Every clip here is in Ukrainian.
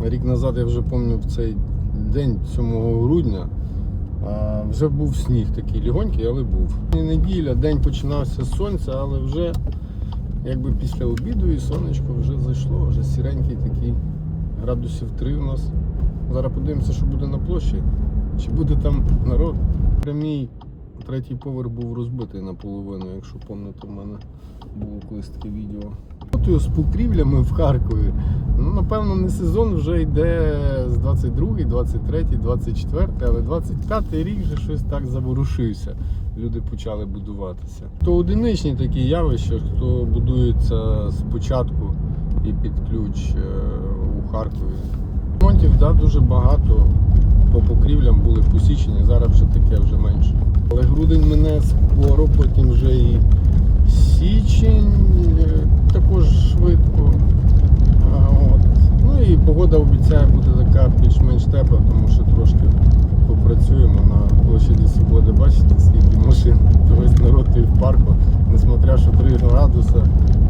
Рік назад я вже пам'ятаю в цей день, 7 грудня, вже був сніг такий легонький, але був. І неділя, день починався з сонця, але вже якби після обіду і сонечко вже зайшло, вже сіренький такий, градусів 3 у нас. Зараз подивимося, що буде на площі. Чи буде там народ. Прямій третій поверх був розбитий наполовину, якщо пам'ятаєте, в мене було колись таке відео. З покрівлями в Харкові. Ну, напевно, не сезон вже йде з 22, 23, 24, але 25 рік вже щось так заворушився. Люди почали будуватися. То одиничні такі явища, хто будується спочатку і під ключ е, у Харкові. Ремонтів да, дуже багато. По покрівлям були посічені, зараз вже таке вже менше. Але грудень мене скоро, потім вже і січень погода обіцяє бути така більш-менш тепла, тому що трошки попрацюємо на площаді Свободи. Бачите, скільки машин, весь народ і в парку, несмотря що 3 градуси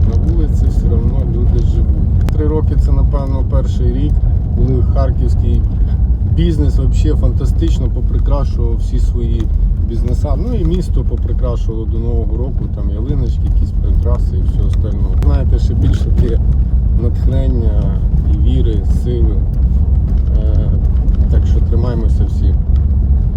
на вулиці, все одно люди живуть. Три роки це, напевно, перший рік, коли харківський бізнес взагалі фантастично поприкрашував всі свої бізнеса. Ну і місто поприкрашувало до Нового року, там ялиночки, якісь прикраси і все остальне. Знаєте, ще більше таке натхнення і віри, сили.